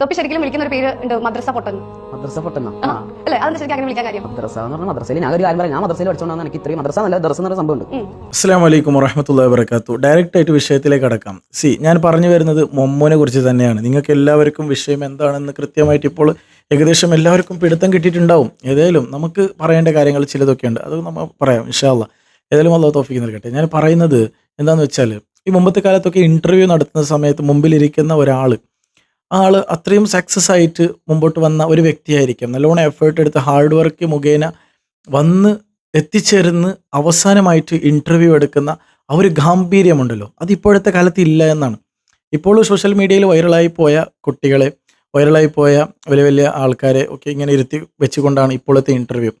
തൊപ്പി ശരിക്കും വിളിക്കുന്ന ഒരു പേര് ഉണ്ട് മദ്രസ പൊട്ടൻ. മദ്രസ പൊട്ടുന്ന ആ, അല്ലേ? അതെന്താ ശരിക്കും അങ്ങനെ വിളിക്കാൻ കാര്യം? മദ്രസ എന്ന് പറഞ്ഞാൽ മദ്രസയിൽ ഞാൻ ഒരു കാര്യം പറയാം. ഞാൻ മദ്രസയിൽ പഠിച്ചോണ്ടാണ് എനിക്ക് ഇത്രയും മദ്രസ നല്ല ദർശനം എന്നൊരു സംഭവം ഉണ്ട്. അസ്സാം വലൈക്കും വറഹമത്തുള്ള വബർക്കാത്തു ഡയറക്റ്റ് ആയിട്ട് വിഷയത്തിലേക്ക് അടക്കാം സി ഞാൻ പറഞ്ഞു വരുന്നത് മൊമ്മോനെ കുറിച്ച് തന്നെയാണ്. നിങ്ങൾക്ക് എല്ലാവർക്കും വിഷയം എന്താണെന്ന് കൃത്യമായിട്ട് ഇപ്പോൾ ഏകദേശം എല്ലാവർക്കും പിടുത്തം കിട്ടിയിട്ടുണ്ടാവും. ഏതായാലും നമുക്ക് പറയേണ്ട കാര്യങ്ങൾ ചിലതൊക്കെ ഉണ്ട് അത് നമ്മൾ പറയാം ഇൻഷാല്ല ഏതായാലും അള്ളാഹ് തോഫിക്ക് നൽകട്ടെ. ഞാൻ പറയുന്നത് എന്താണെന്ന് വെച്ചാൽ ഈ മുമ്പത്തെ കാലത്തൊക്കെ ഇന്റർവ്യൂ നടത്തുന്ന സമയത്ത് മുമ്പിലിരിക്കുന്ന ഒരാൾ ആൾ അത്രയും സക്സസ് ആയിട്ട് മുമ്പോട്ട് വന്ന ഒരു വ്യക്തിയായിരിക്കും. നല്ലോണം എഫേർട്ട് എടുത്ത് ഹാർഡ് വർക്ക് മുഖേന വന്ന് എത്തിച്ചേർന്ന് അവസാനമായിട്ട് ഇന്റർവ്യൂ എടുക്കുന്ന ആ ഒരു ഗാംഭീര്യമുണ്ടല്ലോ. അത് ഇപ്പോഴത്തെ കാലത്ത് ഇല്ല എന്നാണ്. ഇപ്പോൾ സോഷ്യൽ മീഡിയയിൽ വൈറലായി പോയ കുട്ടികളെ വൈറലായി പോയ വലിയ വലിയ ആൾക്കാരെ ഒക്കെ ഇങ്ങനെ ഇരുത്തി വെച്ചുകൊണ്ടാണ് ഇപ്പോഴത്തെ ഇന്റർവ്യൂ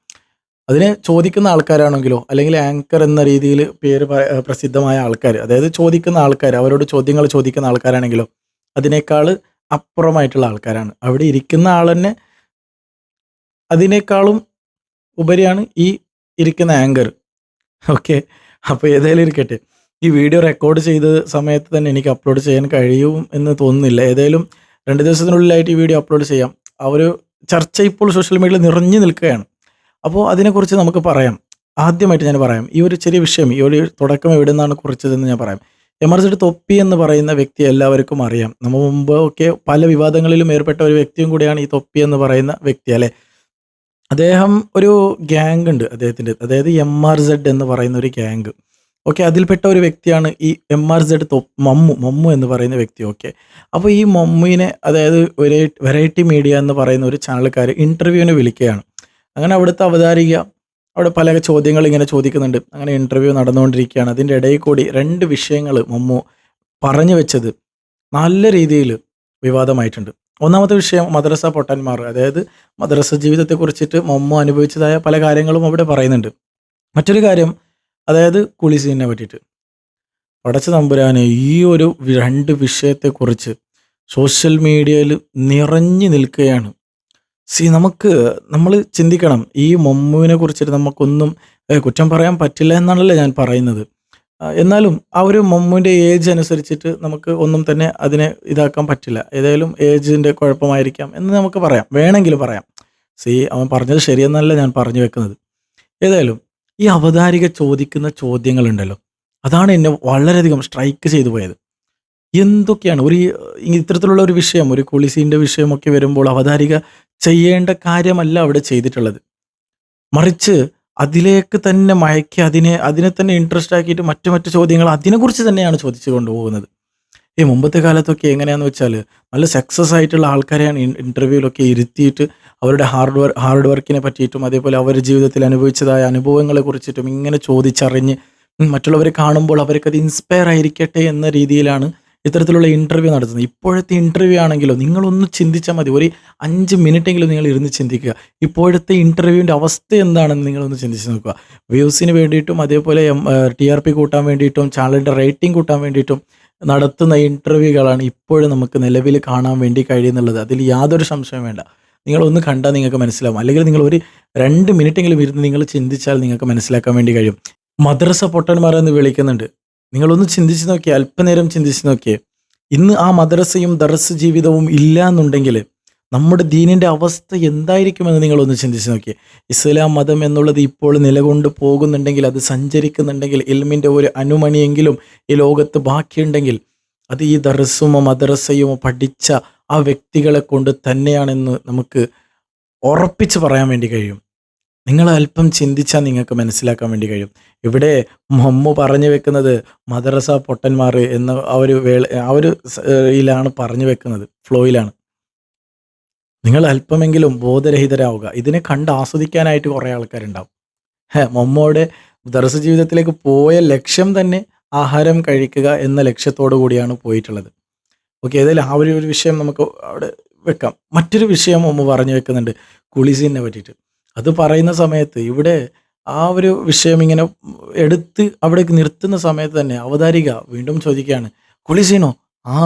അതിനെ ചോദിക്കുന്ന ആൾക്കാരാണെങ്കിലോ അല്ലെങ്കിൽ ആങ്കർ എന്ന രീതിയിൽ പേര് പ്രസിദ്ധമായ ആൾക്കാർ അതായത് ചോദിക്കുന്ന ആൾക്കാർ അവരോട് ചോദ്യങ്ങൾ ചോദിക്കുന്ന ആൾക്കാരാണെങ്കിലോ അതിനേക്കാൾ അപ്പുറമായിട്ടുള്ള ആൾക്കാരാണ്. അവിടെ ഇരിക്കുന്ന ആൾ തന്നെ അതിനേക്കാളും ഉപരിയാണ് ഈ ഇരിക്കുന്ന ആങ്കർ ഓക്കെ അപ്പോൾ ഏതായാലും ഇരിക്കട്ടെ. ഈ വീഡിയോ റെക്കോർഡ് ചെയ്ത സമയത്ത് തന്നെ എനിക്ക് അപ്ലോഡ് ചെയ്യാൻ കഴിയും എന്ന് തോന്നുന്നില്ല. ഏതായാലും രണ്ട് ദിവസത്തിനുള്ളിലായിട്ട് ഈ വീഡിയോ അപ്ലോഡ് ചെയ്യാം. ആ ഒരു ചർച്ച ഇപ്പോൾ സോഷ്യൽ മീഡിയയിൽ നിറഞ്ഞു നിൽക്കുകയാണ്. അപ്പോൾ അതിനെക്കുറിച്ച് നമുക്ക് പറയാം. ആദ്യമായിട്ട് ഞാൻ പറയാം. ഈ ഒരു ചെറിയ വിഷയം ഈ ഒരു തുടക്കം എവിടെ നിന്നാണ് കുറിച്ചതെന്ന് ഞാൻ പറയാം. എമർജഡ് തൊപ്പി എന്ന് പറയുന്ന വ്യക്തി എല്ലാവർക്കും അറിയാം. നമ്മൾ മുമ്പ് ഒക്കെ പല വിവാദങ്ങളിലും ഏർപ്പെട്ട ഒരു വ്യക്തിയും കൂടിയാണ് ഈ തൊപ്പി എന്ന് പറയുന്ന വ്യക്തി അല്ലേ? അദ്ദേഹം ഒരു ഗ്യാങ് ഉണ്ട് അദ്ദേഹത്തിന്റെ അതായത് എം ആർ സെഡ് എന്ന് പറയുന്ന ഒരു ഗ്യാങ് ഓക്കെ അതിൽപ്പെട്ട ഒരു വ്യക്തിയാണ് ഈ എം ആർ സെഡ് തൊ മമ്മു മമ്മു എന്ന് പറയുന്ന വ്യക്തി ഓക്കെ അപ്പോൾ ഈ മമ്മുവിനെ അതായത് വെറൈറ്റി മീഡിയ എന്ന് പറയുന്ന ഒരു ചാനൽക്കാർ ഇന്റർവ്യൂവിന് വിളിക്കുകയാണ്. അങ്ങനെ അവിടുത്തെ അവതാരിക അവിടെ പല ചോദ്യങ്ങൾ ഇങ്ങനെ ചോദിക്കുന്നുണ്ട്. അങ്ങനെ ഇന്റർവ്യൂ നടന്നുകൊണ്ടിരിക്കുകയാണ്. അതിന്റെ ഇടയിൽ കൂടി രണ്ട് വിഷയങ്ങൾ മമ്മു പറഞ്ഞു വെച്ചത് നല്ല രീതിയിൽ വിവാദമായിട്ടുണ്ട്. ഒന്നാമത്തെ വിഷയം മദ്രസ പൊട്ടന്മാർ. അതായത് മദ്രസ ജീവിതത്തെ കുറിച്ചിട്ട് മമ്മു അനുഭവിച്ചതായ പല കാര്യങ്ങളും അവിടെ പറയുന്നുണ്ട്. മറ്റൊരു കാര്യം അതായത് കുളിസീനെ പറ്റിയിട്ട്. പടച്ച തമ്പുരാന് ഈ ഒരു രണ്ട് വിഷയത്തെക്കുറിച്ച് സോഷ്യൽ മീഡിയയിൽ നിറഞ്ഞു നിൽക്കുകയാണ് സി നമുക്ക് നമ്മൾ ചിന്തിക്കണം. ഈ മമ്മുവിനെ കുറിച്ചിട്ട് നമുക്കൊന്നും കുറ്റം പറയാൻ പറ്റില്ല എന്നാണല്ലോ ഞാൻ പറയുന്നത്. എന്നാലും ആ ഒരു മമ്മുവിന്റെ ഏജ് അനുസരിച്ചിട്ട് നമുക്ക് ഒന്നും തന്നെ അതിനെ ഇതാക്കാൻ പറ്റില്ല. ഏതായാലും ഏജിന്റെ കുഴപ്പമായിരിക്കാം എന്ന് നമുക്ക് പറയാം. വേണമെങ്കിൽ പറയാം. സി അവൻ പറഞ്ഞത് ശരിയെന്നല്ല ഞാൻ പറഞ്ഞു വെക്കുന്നത്. ഏതായാലും ഈ അവതാരിക ചോദിക്കുന്ന ചോദ്യങ്ങളുണ്ടല്ലോ. അതാണ് എന്നെ വളരെയധികം സ്ട്രൈക്ക് ചെയ്തു പോയത്. എന്തൊക്കെയാണ്? ഒരു ഈ ഇത്തരത്തിലുള്ള ഒരു വിഷയം ഒരു കുളിസീന്റെ വിഷയമൊക്കെ വരുമ്പോൾ അവതാരിക ചെയ്യേണ്ട കാര്യമല്ല അവിടെ ചെയ്തിട്ടുള്ളത്. മറിച്ച് അതിലേക്ക് തന്നെ മയക്കി അതിനെ അതിനെ തന്നെ ഇൻട്രസ്റ്റ് ആക്കിയിട്ട് മറ്റു മറ്റു ചോദ്യങ്ങൾ അതിനെക്കുറിച്ച് തന്നെയാണ് ചോദിച്ചു കൊണ്ടുപോകുന്നത് ഈ മുമ്പത്തെ കാലത്തൊക്കെ എങ്ങനെയാണെന്ന് വെച്ചാൽ നല്ല സക്സസ് ആയിട്ടുള്ള ആൾക്കാരെയാണ് ഇന്റർവ്യൂവിലൊക്കെ ഇരുത്തിയിട്ട് അവരുടെ ഹാർഡ് വർക്ക് ഹാർഡ് വർക്കിനെ പറ്റിയിട്ടും അതേപോലെ അവരുടെ ജീവിതത്തിൽ അനുഭവിച്ചതായ അനുഭവങ്ങളെ കുറിച്ചിട്ടും ഇങ്ങനെ ചോദിച്ചറിഞ്ഞ് മറ്റുള്ളവരെ കാണുമ്പോൾ അവർക്കത് ഇൻസ്പയർ ആയിരിക്കട്ടെ എന്ന രീതിയിലാണ് ഇത്തരത്തിലുള്ള ഇന്റർവ്യൂ നടത്തുന്നത്. ഇപ്പോഴത്തെ ഇന്റർവ്യൂ ആണെങ്കിലോ നിങ്ങളൊന്ന് ചിന്തിച്ചാൽ മതി. ഒരു അഞ്ച് മിനിറ്റെങ്കിലും നിങ്ങൾ ഇരുന്ന് ചിന്തിക്കുക. ഇപ്പോഴത്തെ ഇന്റർവ്യൂവിന്റെ അവസ്ഥ എന്താണെന്ന് നിങ്ങളൊന്ന് ചിന്തിച്ച് നോക്കുക. വ്യൂസിന് വേണ്ടിയിട്ടും അതേപോലെ ടി ആർ പി കൂട്ടാൻ വേണ്ടിയിട്ടും ചാനലിന്റെ റേറ്റിംഗ് കൂട്ടാൻ വേണ്ടിയിട്ടും നടത്തുന്ന ഇന്റർവ്യൂകളാണ് ഇപ്പോഴും നമുക്ക് നിലവിൽ കാണാൻ വേണ്ടി കഴിയുന്നുള്ളത്. അതിൽ യാതൊരു സംശയം വേണ്ട. നിങ്ങളൊന്ന് കണ്ടാൽ നിങ്ങൾക്ക് മനസ്സിലാവും. അല്ലെങ്കിൽ നിങ്ങൾ ഒരു രണ്ട് മിനിറ്റെങ്കിലും ഇരുന്ന് നിങ്ങൾ ചിന്തിച്ചാൽ നിങ്ങൾക്ക് മനസ്സിലാക്കാൻ വേണ്ടി കഴിയും. മദ്രസ പൊട്ടന്മാരെന്ന് വിളിക്കുന്നുണ്ട്. നിങ്ങളൊന്ന് ചിന്തിച്ച് നോക്കിയേ അല്പനേരം ചിന്തിച്ച് നോക്കിയേ ഇന്ന് ആ മദ്രസയും ദർസ് ജീവിതവും ഇല്ല എന്നുണ്ടെങ്കിൽ നമ്മുടെ ദീനിന്റെ അവസ്ഥ എന്തായിരിക്കുമെന്ന് നിങ്ങളൊന്ന് ചിന്തിച്ച് നോക്കിയേ ഇസ്ലാം മതം എന്നുള്ളത് ഇപ്പോൾ നിലകൊണ്ട് പോകുന്നുണ്ടെങ്കിൽ അത് സഞ്ചരിക്കുന്നുണ്ടെങ്കിൽ ഇൽമിന്റെ ഒരു അനുമണിയെങ്കിലും ഈ ലോകത്ത് ബാക്കിയുണ്ടെങ്കിൽ അത് ഈ ദർസുമോ മദ്രസയുമോ പഠിച്ച ആ വ്യക്തികളെ കൊണ്ട് തന്നെയാണെന്ന് നമുക്ക് ഉറപ്പിച്ച് പറയാൻ വേണ്ടി കഴിയും. നിങ്ങൾ അല്പം ചിന്തിച്ചാൽ നിങ്ങൾക്ക് മനസ്സിലാക്കാൻ വേണ്ടി കഴിയും. ഇവിടെ മമ്മു പറഞ്ഞു വെക്കുന്നത് മദ്രസ പൊട്ടന്മാർ എന്ന ആ ഒരു വേള ആ ഒരു ഇതിലാണ് പറഞ്ഞു വെക്കുന്നത് ഫ്ലോയിലാണ്. നിങ്ങൾ അല്പമെങ്കിലും ബോധരഹിതരാവുക. ഇതിനെ കണ്ട് ആസ്വദിക്കാനായിട്ട് കുറേ ആൾക്കാരുണ്ടാവും. ഹേ, മൊമ്മയുടെ ദർശ ജീവിതത്തിലേക്ക് പോയ ലക്ഷ്യം തന്നെ ആഹാരം കഴിക്കുക എന്ന ലക്ഷ്യത്തോടു കൂടിയാണ് പോയിട്ടുള്ളത്. ഓക്കെ ഏതായാലും ആ ഒരു ഒരു വിഷയം നമുക്ക് അവിടെ വെക്കാം. മറ്റൊരു വിഷയം മമ്മ പറഞ്ഞു വെക്കുന്നുണ്ട് കുളിസീനെ പറ്റിയിട്ട്. അത് പറയുന്ന സമയത്ത് ഇവിടെ ആ ഒരു വിഷയം ഇങ്ങനെ എടുത്ത് അവിടേക്ക് നിർത്തുന്ന സമയത്ത് തന്നെ അവതാരിക വീണ്ടും ചോദിക്കുകയാണ് കുളിസീനോ ആ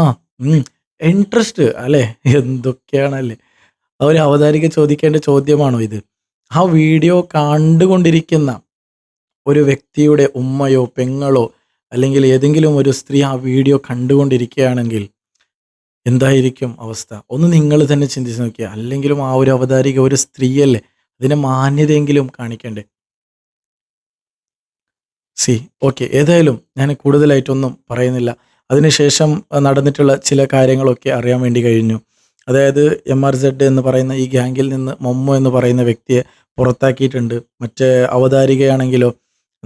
ഇൻട്രസ്റ്റ് അല്ലേ? എന്തൊക്കെയാണല്ലേ? ഒരു അവതാരിക ചോദിക്കേണ്ട ചോദ്യമാണോ ഇത്? ആ വീഡിയോ കണ്ടുകൊണ്ടിരിക്കുന്ന ഒരു വ്യക്തിയുടെ ഉമ്മയോ പെങ്ങളോ അല്ലെങ്കിൽ ഏതെങ്കിലും ഒരു സ്ത്രീ ആ വീഡിയോ കണ്ടുകൊണ്ടിരിക്കുകയാണെങ്കിൽ എന്തായിരിക്കും അവസ്ഥ? ഒന്ന് നിങ്ങൾ തന്നെ ചിന്തിച്ച് നോക്കിയാൽ അല്ലെങ്കിലും ആ ഒരു അവതാരിക ഒരു സ്ത്രീയല്ലേ? അതിന് മാന്യതയെങ്കിലും കാണിക്കണ്ടേ? See okay. ഏതായാലും ഞാൻ കൂടുതലായിട്ടൊന്നും പറയുന്നില്ല. അതിനുശേഷം നടന്നിട്ടുള്ള ചില കാര്യങ്ങളൊക്കെ അറിയാൻ വേണ്ടി കഴിഞ്ഞു. അതായത് എം ആർ സെഡ് എന്ന് പറയുന്ന ഈ ഗ്യാങ്ങിൽ നിന്ന് മൊമ്മോ എന്ന് പറയുന്ന വ്യക്തിയെ പുറത്താക്കിയിട്ടുണ്ട്. മറ്റേ അവതാരികയാണെങ്കിലോ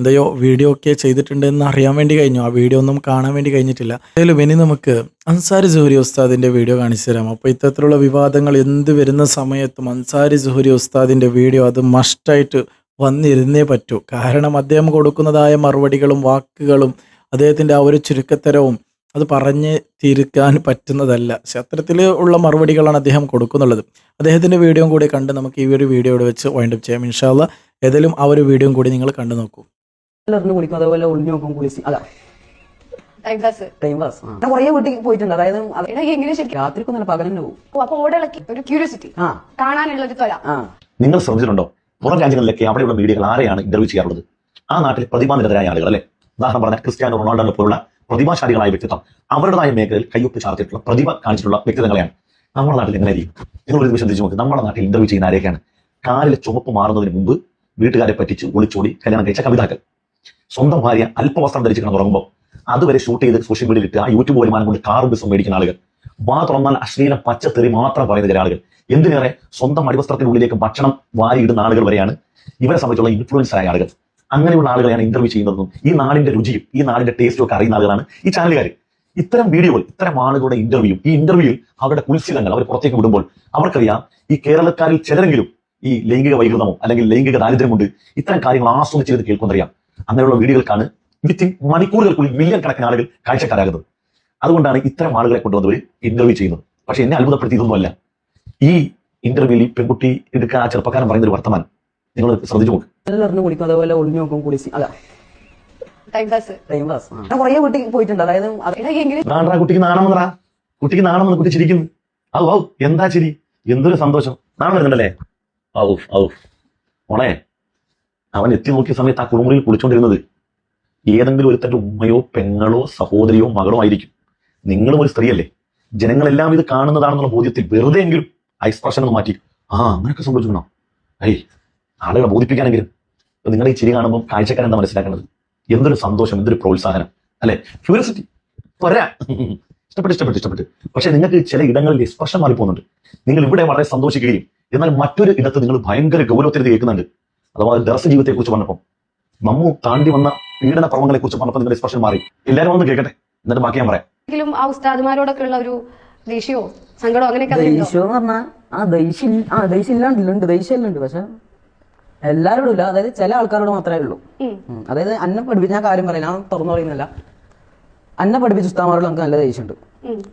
എന്തെയോ വീഡിയോ ഒക്കെ ചെയ്തിട്ടുണ്ട് എന്ന് അറിയാൻ വേണ്ടി കഴിഞ്ഞു. ആ വീഡിയോ ഒന്നും കാണാൻ വേണ്ടി കഴിഞ്ഞിട്ടില്ല. അതിലും ഇനി നമുക്ക് അൻസാരി സുഹരി ഉസ്താദിന്റെ വീഡിയോ കാണിച്ചു തരാം. അപ്പോൾ ഇത്തരത്തിലുള്ള വിവാദങ്ങൾ എന്ത് വരുന്ന സമയത്തും അൻസാരി സുഹരി ഉസ്താദിന്റെ വീഡിയോ അത് മസ്റ്റായിട്ട് വന്നിരുന്നേ പറ്റൂ. കാരണം അദ്ദേഹം കൊടുക്കുന്നതായ മറുപടികളും വാക്കുകളും അദ്ദേഹത്തിന്റെ ആ ഒരു ചുരുക്കത്തരവും അത് പറഞ്ഞ് തീർക്കാൻ പറ്റുന്നതല്ല. ക്ഷേത്രത്തിൽ ഉള്ള മറുപടികളാണ് അദ്ദേഹം കൊടുക്കുന്നുള്ളത്. അദ്ദേഹത്തിന്റെ വീഡിയോ കൂടി കണ്ട് നമുക്ക് ഈ ഒരു വീഡിയോ ഇവിടെ വെച്ച് വൈൻഡപ്പ് ചെയ്യാം. ഇൻഷാല്ല ഏതായാലും ആ ഒരു വീഡിയോ കൂടി നിങ്ങൾ കണ്ടു നോക്കൂ. എറിഞ്ഞ് കുളിക്കും അതേപോലെ ഒളിഞ്ഞു നോക്കും കുളിച്ച് അതാ. ടൈം പാസ് ടൈം പാസ് ഞാൻ കുറേ വീട്ടിൽ പോയിട്ടുണ്ട്. അതായത് എങ്ങനെ ശരിക്കും? രാത്രിക്കൊന്നല്ല പോകും ഓ, അപ്പൊ ഓടിളക്കി ഒരു ക്യൂരിയോസിറ്റി ആ. കാണാനുള്ള ഒരു തൊല നിങ്ങൾ ശ്രദ്ധിച്ചിട്ടുണ്ടോ? പുറം രാജ്യങ്ങളിലൊക്കെ അവിടെയുള്ള മീഡിയകൾ ആരെയാണ് ഇന്റർവ്യൂ ചെയ്യാറുള്ളത്? ആ നാട്ടിൽ പ്രതിഭാനിരതരായ ആളുകൾ അല്ലെ? ഉദാഹരണം പറഞ്ഞാൽ ക്രിസ്ത്യാനോ റൊണാൾഡോ പോലുള്ള പ്രതിഭാശാലികളായ വ്യക്തിത്വം. അവരുടേതായ മേഖലയിൽ കയ്യൊപ്പ് ചാർത്തിയിട്ടുള്ള പ്രതിഭ കാണിച്ചിട്ടുള്ള വ്യക്തിത്വങ്ങളെയാണ്. നമ്മുടെ നാട്ടിൽ എങ്ങനെയായിരിക്കും നിങ്ങൾ ഒരു നിമിഷം നോക്ക്. നമ്മുടെ നാട്ടിൽ ഇന്റർവ്യൂ ചെയ്യുന്ന ആരെയൊക്കെയാണ്? കാലിലെ ചുമപ്പ് മാറുന്നതിന് മുമ്പ് വീട്ടുകാരെ പറ്റിച്ച് ഒളിച്ചോടി കല്യാണം കഴിച്ച കവിതാക്കൾ. സ്വന്തം ഭാര്യ അല്പവസ്ത്രം ധരിച്ച് കിടന്നുറങ്ങുമ്പോൾ അതുവരെ ഷൂട്ട് ചെയ്ത് സോഷ്യൽ മീഡിയയിൽ ഇട്ട് ആ യൂട്യൂബ് വരുമാനം കൊണ്ട് കാർ ബസ്സും മേടിക്കുന്ന ആളുകൾ. വാ തുറന്നാൽ അശ്ലീല പച്ചത്തെറി മാത്രം പറയുന്ന ചില ആളുകൾ. എന്തിനേറെ സ്വന്തം അടിവസ്ത്രത്തിനുള്ളിലേക്ക് ഭക്ഷണം വാരിയിടുന്ന ആളുകൾ വരെയാണ് ഇവരെ സംബന്ധിച്ചുള്ള ഇൻഫ്ലുവൻസ് ആയ ആളുകൾ. അങ്ങനെയുള്ള ആളുകളെയാണ് ഇന്റർവ്യൂ ചെയ്യുന്നതെന്നും ഈ നാടിന്റെ രുചിയും ഈ നാടിന്റെ ടേസ്റ്റും ഒക്കെ അറിയുന്ന ആളുകളാണ് ഈ ചാനലുകാർ ഇത്തരം വീഡിയോകൾ ഇത്തരം ആളുകളുടെ ഇന്റർവ്യൂ ഈ ഇന്റർവ്യൂവിൽ അവരുടെ കുൽസിതങ്ങൾ അവർ പുറത്തേക്ക് വിടുമ്പോൾ അവർക്കറിയാം ഈ കേരളക്കാരിൽ ചിലരെങ്കിലും ഈ ലൈംഗിക വൈകൃതമോ അല്ലെങ്കിൽ ലൈംഗിക ദാരിദ്ര്യമുണ്ട്. ഇത്തരം കാര്യങ്ങൾ ആസ്വദിച്ചിരുന്ന് കേൾക്കുന്നറിയാം അങ്ങനെയുള്ള വീഡിയോകൾക്കാണ് വിത്തിൻ മണിക്കൂറുകൾക്കുള്ളിൽ മില്യൺ കണക്കിന് ആളുകൾ കാഴ്ചക്കാരാകുന്നത്. അതുകൊണ്ടാണ് ഇത്തരം ആളുകളെ കൊണ്ടുവന്നവർ ഇന്റർവ്യൂ ചെയ്യുന്നത്. പക്ഷെ എന്നെ അത്ഭുതപ്പെടുത്തിയതൊന്നുമല്ല ഈ ഇന്റർവ്യൂവിൽ പെൺകുട്ടി എടുക്കാൻ ആ ചെറുപ്പക്കാരൻ പറയുന്ന ഒരു വർത്തമാനം. നിങ്ങൾ ശ്രദ്ധിച്ചു നോക്ക്. എറിഞ്ഞ് കുളിക്കും അതേപോലെ ഒളിഞ്ഞു നോക്കും കുളിച്ച് അതാ. ടൈം പാസ് ടൈം പാസ് ഞാൻ കുറേ വീട്ടിൽ പോയിട്ടുണ്ട്. അതായത് കുട്ടിക്ക് നാണം വന്നടാ. കുട്ടിക്ക് നാണം വന്ന് കുട്ടി ചിരിക്കുന്നു. ഔ ഔ എന്താ ചിരി? എന്തൊരു സന്തോഷം. നാണം വരുന്നുണ്ടല്ലേ? ഔ ഔ. മോളെ അവൻ എത്തി നോക്കിയ സമയത്ത് ആ കുളിമുറിയിൽ കുളിച്ചുകൊണ്ടിരുന്നത് ഏതെങ്കിലും ഒരുത്തന്റെ ഉമ്മയോ പെങ്ങളോ സഹോദരിയോ മകളോ ആയിരിക്കും. നിങ്ങളും ഒരു സ്ത്രീയല്ലേ? ജനങ്ങളെല്ലാം ഇത് കാണുന്നതാണെന്നുള്ള ബോധ്യത്തിൽ വെറുതെ എങ്കിലും ആ മാറ്റി. ആ അങ്ങനെയൊക്കെ സംഭവിച്ചോ ഐ ആളുകളെ ബോധിപ്പിക്കാനെങ്കിലും. നിങ്ങൾ ഈ ചിരി കാണുമ്പോൾ കാഴ്ചക്കാരൻ എന്താ മനസ്സിലാക്കുന്നത് എന്തൊരു സന്തോഷം എന്തൊരു പ്രോത്സാഹനം. അല്ലെ? ക്യൂരിയോസിറ്റി പറയാ. ഇഷ്ടപ്പെട്ട് ഇഷ്ടപ്പെട്ട് ഇഷ്ടപ്പെട്ട്. പക്ഷെ നിങ്ങൾക്ക് ചില ഇടങ്ങളിൽ എക്സ്പ്രഷൻ മാറിപ്പോകുന്നുണ്ട്. നിങ്ങൾ ഇവിടെ വളരെ സന്തോഷിക്കുകയും എന്നാൽ മറ്റൊരു ഇടത്ത് നിങ്ങൾ ഭയങ്കര ഗൗരവത്തിൽ കേൾക്കുന്നുണ്ട്. അഥവാ ദർശ ജീവിതത്തെ കുറിച്ച് പറഞ്ഞപ്പോൾ നമ്മു താണ്ടി വന്ന പീഡന പർവങ്ങളെ കുറിച്ച് പറഞ്ഞപ്പോൾ നിങ്ങളുടെ എക്സ്പ്രഷൻ മാറി. എല്ലാവരും ഒന്ന് കേൾക്കട്ടെ? എന്നിട്ട് ബാക്കി ഞാൻ പറയാം. എങ്കിലും ആ ഉസ്താദുമാരോടൊക്കെ ഉള്ള ഒരു ദേഷ്യമോ സങ്കടമോ അങ്ങനെയൊക്കെ? ദേഷ്യം എന്ന് പറഞ്ഞാൽ ആ ദേഷ്യം ആ ദേഷ്യം ഇല്ലാണ്ടില്ല ഉണ്ട് ദേഷ്യം പക്ഷെ എല്ലാവരോടും ഇല്ല. അതായത് ചില ആൾക്കാരോട് മാത്രമേ ഉള്ളൂ. ഉം. അതായത് അന്നെ പഠിപ്പിച്ച ഞാൻ കാര്യം പറയാം ഞാൻ തുറന്നു പറയുന്നില്ല. അന്നെ പഠിപ്പിച്ച ഉസ്താമാരോട് നമുക്ക് നല്ല ദേഷ്യമുണ്ട്.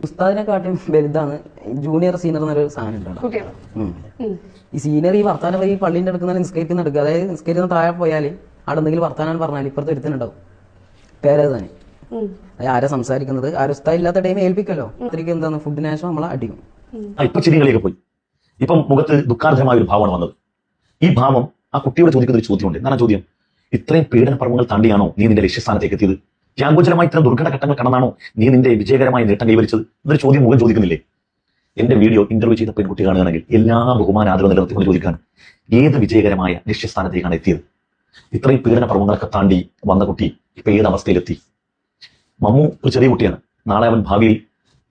ഉസ്താദിനെ കാട്ടിയും വലുതാണ് ജൂനിയർ സീനിയർ എന്നൊരു സാധനം ഉണ്ട് കുട്ടികളോ ഉം. ഉം. ഈ സീനിയർ ഈ വർത്താനം ഈ പള്ളീന്റെ അടുക്കുന്ന നിസ്കരിക്കുന്ന എടുക്കുക അതായത് നിസ്കരിക്കുന്ന താഴെ പോയാൽ അവിടെ എന്തെങ്കിലും വർത്താനം പറഞ്ഞാൽ ഇപ്പുറത്ത് എടുത്തിട്ടുണ്ടാവും പേരത് തന്നെ. ഉം. അതായത് ആരാ സംസാരിക്കുന്നത്? ആരും ഉസ്താദ് ഇല്ലാത്ത ടൈം ഏൽപ്പിക്കല്ലോ. അത്രയ്ക്ക് എന്താണ്? ഫുഡിന് ശേഷം നമ്മളെ അടിക്കും. ഇപ്പൊ ചിരികളിലേക്ക് പോയി. ഇപ്പം മുഖത്ത് ദുഃഖാർഹമായ ഒരു ഭാവമാണ് വന്നത്. ഈ ഭാവം ആ കുട്ടിയോട് ചോദിക്കുന്ന ഒരു ചോദ്യമുണ്ട്. എന്താണ് ചോദ്യം? ഇത്രയും പീഡന പർവങ്ങൾ താണ്ടിയാണോ നീ നിന്റെ ലക്ഷ്യസ്ഥാനത്തേക്ക് എത്തിയത്? ത്യാഗോചരമായി ഇത്തരം ദുർഘട ഘട്ടങ്ങൾ കടന്നാണോ നീ നിന്റെ വിജയകരമായ നേട്ടം കൈവരിച്ചത്? എന്നൊരു ചോദ്യം മുഖം ചോദിക്കുന്നില്ലേ? എന്റെ വീഡിയോ ഇന്റർവ്യൂ ചെയ്ത പെൺകുട്ടി കാണുകയാണെങ്കിൽ എല്ലാ ബഹുമാന ആദരവ് നിലനിർത്തിക്കൊണ്ട് ചോദിക്കാണ് ഏത് വിജയകരമായ ലക്ഷ്യസ്ഥാനത്തേക്കാണ് എത്തിയത്? ഇത്രയും പീഡന പർവങ്ങളൊക്കെ താണ്ടി വന്ന കുട്ടി ഇപ്പൊ ഏത് അവസ്ഥയിലെത്തി? മമ്മു ഒരു ചെറിയ കുട്ടിയാണ്. നാളെ അവൻ ഭാവിയിൽ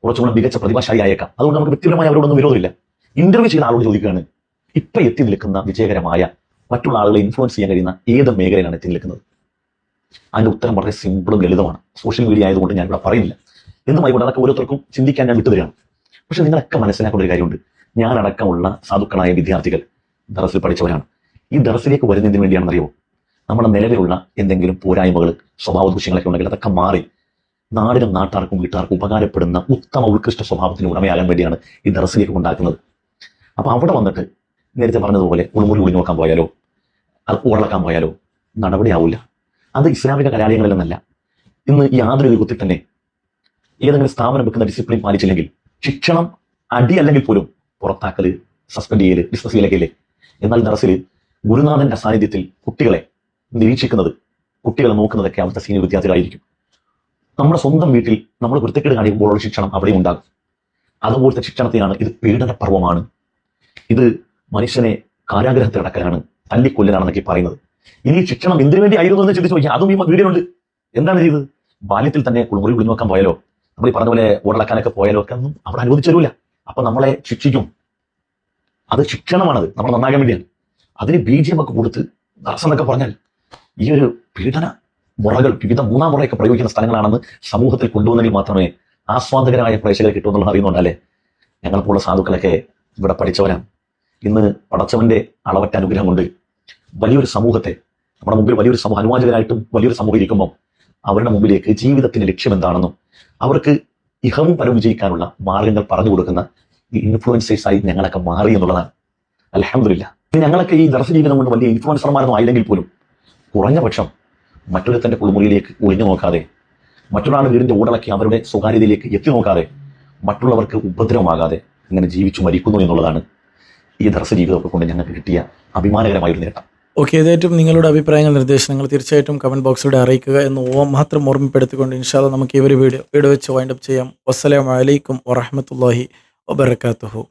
കുറച്ചുകൂടെ മികച്ച പ്രതിഭാശാലി ആയേക്കാം. അതുകൊണ്ട് നമുക്ക് വ്യക്തിപരമായി അവരോടൊന്നും വിരോധമില്ല. ഇന്റർവ്യൂ ചെയ്ത ആളോട് ചോദിക്കുകയാണ് ഇപ്പൊ എത്തി നിൽക്കുന്ന വിജയകരമായ മറ്റുള്ള ആളുകളെ ഇൻഫ്ലുവൻസ് ചെയ്യാൻ കഴിയുന്ന ഏത് മേഖലയിലാണ് എത്തി നിൽക്കുന്നത്? അതിന്റെ ഉത്തരം വളരെ സിമ്പിളും ലളിതമാണ്. സോഷ്യൽ മീഡിയ ആയതുകൊണ്ട് ഞാൻ ഇവിടെ പറയുന്നില്ല. എന്തുമായിക്കോട്ടെ അതൊക്കെ ഓരോരുത്തർക്കും ചിന്തിക്കാൻ ഞാൻ വിട്ടുതരാണ് പക്ഷെ നിങ്ങളൊക്കെ മനസ്സിലാക്കേണ്ട ഒരു കാര്യമുണ്ട്. ഞാൻ അടക്കമുള്ള സാധുക്കളായ വിദ്യാർത്ഥികൾ ദറസിൽ പഠിച്ചവരാണ്. ഈ ദറസിലേക്ക് വരുന്നതിന് വേണ്ടിയാണെന്നറിയോ? നമ്മുടെ നിലവിലുള്ള എന്തെങ്കിലും പോരായ്മകൾ സ്വഭാവ ദൂഷ്യങ്ങളൊക്കെ ഉണ്ടെങ്കിൽ അതൊക്കെ മാറി നാടിനും നാട്ടാർക്കും വീട്ടുകാർക്കും ഉപകാരപ്പെടുന്ന ഉത്തമ ഉത്കൃഷ്ട സ്വഭാവത്തിന് ഉടമയാകാൻ വേണ്ടിയാണ് ഈ ദറസിലേക്ക് ഉണ്ടാക്കുന്നത് അപ്പൊ അവിടെ വന്നിട്ട് നേരത്തെ പറഞ്ഞതുപോലെ ഉളുമുറി ഒളി നോക്കാൻ പോയാലോ? ഉറളക്കാൻ പോയാലോ? നടപടിയാവില്ല അത് ഇസ്ലാമിക കലാലയങ്ങളിലെന്നല്ല. ഇന്ന് യാതൊരു വിധത്തിൽ തന്നെ ഏതെങ്കിലും സ്ഥാപനം വെക്കുന്ന ഡിസിപ്ലിൻ പാലിച്ചില്ലെങ്കിൽ ശിക്ഷണം അടി അല്ലെങ്കിൽ പോലും പുറത്താക്കൽ സസ്പെൻഡ് ചെയ്യൽ ഡിസ്കസ് ചെയ്യലൊക്കെ എന്നാൽ ദറസിൽ ഗുരുനാഥന്റെ സാന്നിധ്യത്തിൽ കുട്ടികളെ നിരീക്ഷിക്കുന്നത് കുട്ടികളെ നോക്കുന്നതൊക്കെ അവിടുത്തെ സീനിയർ വിദ്യാർത്ഥികളായിരിക്കും നമ്മുടെ സ്വന്തം വീട്ടിൽ നമ്മൾ വൃത്തിക്കേട് കാണിക്കുമ്പോഴുള്ള ശിക്ഷണം അവിടെ ഉണ്ടാകും. അതുപോലത്തെ ശിക്ഷണത്തെയാണ് ഇത് പീഡനപർവമാണ്. ഇത് മനുഷ്യനെ കാരാഗ്രഹത്തിൽ അടക്കലാണ് തല്ലിക്കൊല്ലലാണെന്നൊക്കെ പറയുന്നത്. ഇനി ശിക്ഷണം എന്തിനു വേണ്ടി ആയിരുന്നു എന്ന് ചിന്തിച്ചു നോക്കിയാൽ അതും ഈ വീഡിയോയിലുണ്ട്. എന്താണ് ചെയ്തത് ബാല്യത്തിൽ തന്നെ കുളിമുറി ഒളിഞ്ഞു നോക്കാൻ പോയാലോ? നമ്മൾ ഈ പറഞ്ഞ പോലെ ഓടളക്കാനൊക്കെ പോയാലോ ഒക്കെ ഒന്നും അവിടെ അനുവദിച്ചു തരൂല. അപ്പൊ നമ്മളെ ശിക്ഷിക്കും. അത് ശിക്ഷണമാണത്. നമ്മൾ നന്നാകാൻ വേണ്ടിയാണ്. അതിന് ബി ജി എം ഒക്കെ കൊടുത്ത് ദർശനം എന്നൊക്കെ പറഞ്ഞാൽ ഈ ഒരു പീഡന മുറകൾ വിവിധ മൂന്നാം മുറയൊക്കെ പ്രയോഗിക്കുന്ന സ്ഥലങ്ങളാണെന്ന് സമൂഹത്തിൽ കൊണ്ടുവന്നെങ്കിൽ മാത്രമേ ആസ്വാദകരായ പ്രേക്ഷകരെ കിട്ടുമെന്നുള്ള അറിയുന്നുണ്ടല്ലേ? ഞങ്ങളെപ്പോലുള്ള സാധുക്കളൊക്കെ ഇവിടെ പഠിച്ചവരാണ്. ഇന്ന് പടച്ചവന്റെ അളവറ്റ അനുഗ്രഹമുണ്ട് വലിയൊരു സമൂഹത്തെ നമ്മുടെ മുമ്പിൽ വലിയൊരു സമൂഹം അനുവാചകരായിട്ടും വലിയൊരു സമൂഹം ഇരിക്കുമ്പോൾ അവരുടെ മുമ്പിലേക്ക് ജീവിതത്തിന്റെ ലക്ഷ്യം എന്താണെന്നും അവർക്ക് ഇഹവും പരവും വിജയിക്കാനുള്ള മാർഗങ്ങൾ പറഞ്ഞു കൊടുക്കുന്ന ഈ ഇൻഫ്ലുവൻസേഴ്സ് ആയി ഞങ്ങളൊക്കെ മാറി എന്നുള്ളതാണ്. അലഹമില്ല ഞങ്ങളൊക്കെ ഈ ദർശ ജീവിതം കൊണ്ട് വലിയ ഇൻഫ്ലുവൻസർമാരൊന്നും ആയില്ലെങ്കിൽ പോലും കുറഞ്ഞ പക്ഷം മറ്റൊരുത്തന്റെ കുളിമുറിയിലേക്ക് ഒളിഞ്ഞു നോക്കാതെ മറ്റൊരാളുടെ വീടിന്റെ ഓടളക്കി അവരുടെ സ്വകാര്യതയിലേക്ക് എത്തി നോക്കാതെ മറ്റുള്ളവർക്ക് ഉപദ്രവമാകാതെ ഇങ്ങനെ ജീവിച്ചു മരിക്കുന്നു എന്നുള്ളതാണ് ഈ ദർശ ജീവിതമൊക്കെ കൊണ്ട് ഞങ്ങൾക്ക് കിട്ടിയ അഭിമാനകരമായ ഒരു നേട്ടം. ഓക്കെ ഏതായിട്ടും നിങ്ങളുടെ അഭിപ്രായങ്ങൾ നിർദ്ദേശങ്ങൾ തീർച്ചയായിട്ടും കമന്റ് ബോക്സിലൂടെ അറിയിക്കുക എന്ന് ഓ- മാത്രം ഓർമ്മപ്പെടുത്തിക്കൊണ്ട് ഇൻഷാല്ല നമുക്ക് ഈ ഒരു വീഡിയോ വീഡിയോ വെച്ച് വൈൻഡപ്പ് ചെയ്യാം. വസ്സലാമലൈക്കും വറഹമത്തല്ലാഹി വബർക്കാത്തുഹു